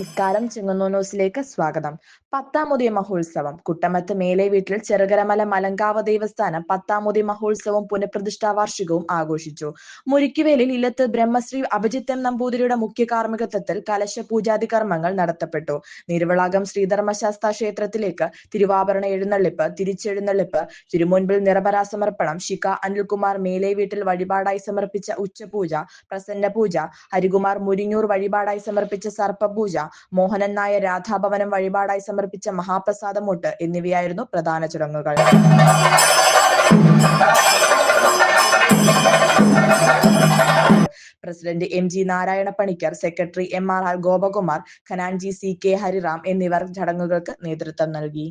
നമസ്കാരം ചെങ്ങന്നൂർ ന്യൂസിലേക്ക് സ്വാഗതം. പത്താമുദി മഹോത്സവം. കുട്ടമത്ത് മേലെ വീട്ടിൽ ചെറുകരമല മലങ്കാവ് ദേവസ്ഥാനം പത്താമുദി മഹോത്സവം പുനഃപ്രതിഷ്ഠാ വാർഷികവും ആഘോഷിച്ചു. മുരിക്കുവേലിൽ ഇല്ലത്ത് ബ്രഹ്മശ്രീ അഭിജിത്ത് എം നമ്പൂതിരിയുടെ മുഖ്യ കാർമ്മികത്വത്തിൽ കലശ പൂജാതി കർമ്മങ്ങൾ നടത്തപ്പെട്ടു. നിരുവളാകം ശ്രീധർമ്മശാസ്ത്ര ക്ഷേത്രത്തിലേക്ക് തിരുവാഭരണ എഴുന്നള്ളിപ്പ് തിരിച്ചെഴുന്നള്ളിപ്പ് തിരുമുൻപിൽ നിറപരാ സമർപ്പണം ശിഖ അനിൽകുമാർ മേലെ വീട്ടിൽ വഴിപാടായി സമർപ്പിച്ച ഉച്ചപൂജ പ്രസന്ന പൂജ ഹരികുമാർ മുരിങ്ങൂർ വഴിപാടായി സമർപ്പിച്ച സർപ്പപൂജ മോഹനൻ നായർ രാധാഭവനം വഴിപാടായി സമർപ്പിച്ച മഹാപ്രസാദമൂട്ട് എന്നിവയായിരുന്നു പ്രധാന ചടങ്ങുകൾ. President M G Narayana Panicker secretary M R R Gopakumar ഖനാൻജി C K Hariram എന്നിവർ ചടങ്ങുകൾക്ക് നേതൃത്വം നൽകി.